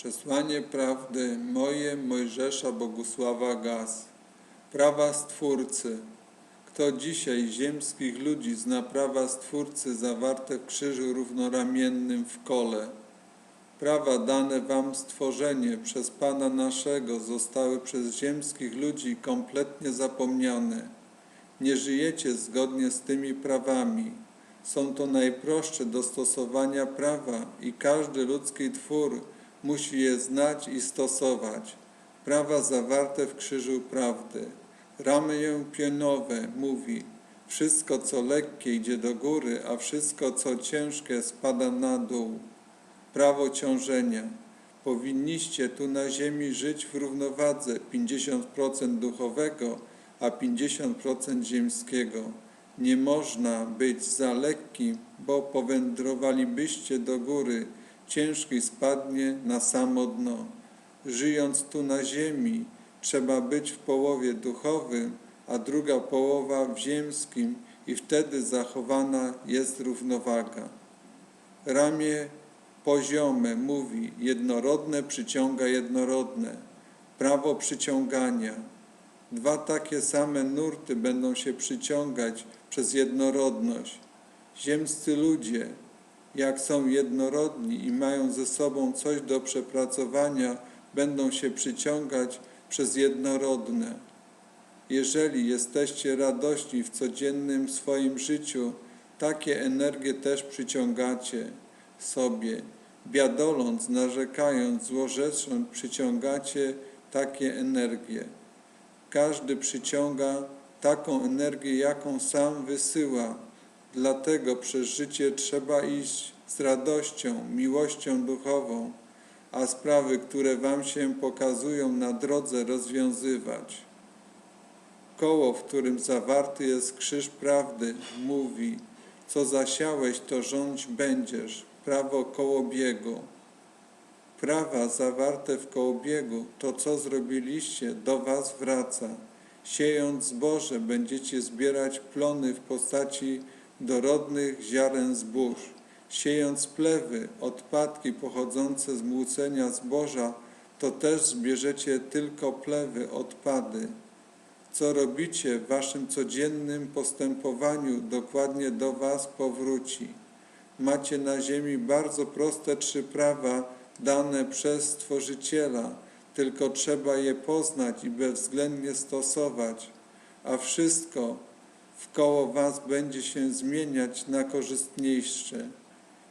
Przesłanie prawdy moje Mojżesza Bogusława Gaz. Prawa Stwórcy. Kto dzisiaj ziemskich ludzi zna prawa Stwórcy zawarte w krzyżu równoramiennym w kole? Prawa dane wam stworzenie przez Pana naszego zostały przez ziemskich ludzi kompletnie zapomniane. Nie żyjecie zgodnie z tymi prawami. Są to najprostsze do stosowania prawa i każdy ludzki twór musi je znać i stosować. Prawa zawarte w krzyżu prawdy. Ramy pionowe mówi, wszystko co lekkie idzie do góry, a wszystko co ciężkie spada na dół. Prawo ciążenia. Powinniście tu na ziemi żyć w równowadze 50% duchowego, a 50% ziemskiego. Nie można być za lekkim, bo powędrowalibyście do góry, ciężki spadnie na samo dno. Żyjąc tu na ziemi, trzeba być w połowie duchowym, a druga połowa w ziemskim i wtedy zachowana jest równowaga. Ramię poziome mówi, jednorodne przyciąga jednorodne. Prawo przyciągania. Dwa takie same nurty będą się przyciągać przez jednorodność. Ziemscy ludzie, jak są jednorodni i mają ze sobą coś do przepracowania, będą się przyciągać przez jednorodne. Jeżeli jesteście radośni w codziennym swoim życiu, takie energie też przyciągacie sobie. Biadoląc, narzekając, złorzecząc, przyciągacie takie energie. Każdy przyciąga taką energię, jaką sam wysyła. Dlatego przez życie trzeba iść z radością, miłością duchową, a sprawy, które Wam się pokazują na drodze, rozwiązywać. Koło, w którym zawarty jest krzyż prawdy, mówi: Co zasiałeś, to rządź będziesz. Prawo kołobiegu. Prawa zawarte w kołobiegu, to co zrobiliście, do Was wraca. Siejąc zboże, będziecie zbierać plony w postaci dorodnych ziaren zbóż. Siejąc plewy, odpadki pochodzące z młócenia zboża, to też zbierzecie tylko plewy, odpady. Co robicie w waszym codziennym postępowaniu, dokładnie do was powróci. Macie na ziemi bardzo proste trzy prawa dane przez Stworzyciela, tylko trzeba je poznać i bezwzględnie stosować, a wszystko wkoło was będzie się zmieniać na korzystniejsze.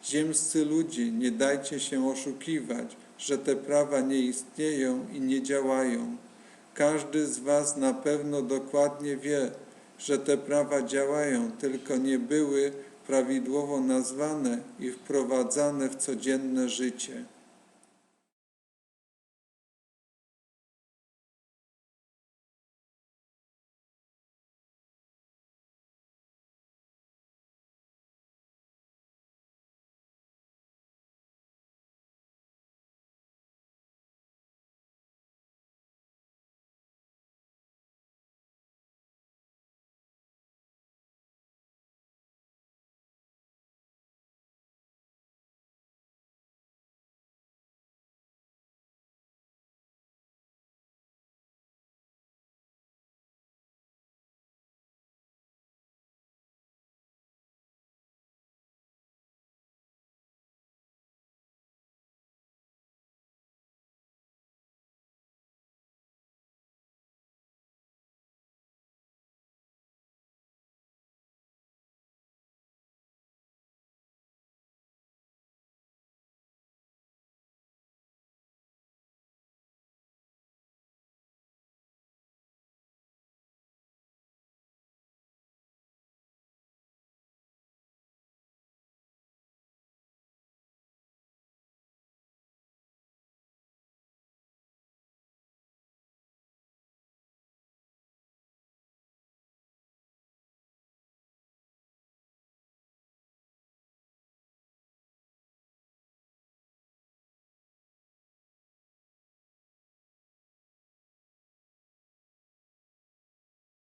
Ziemscy ludzie, nie dajcie się oszukiwać, że te prawa nie istnieją i nie działają. Każdy z was na pewno dokładnie wie, że te prawa działają, tylko nie były prawidłowo nazwane i wprowadzane w codzienne życie.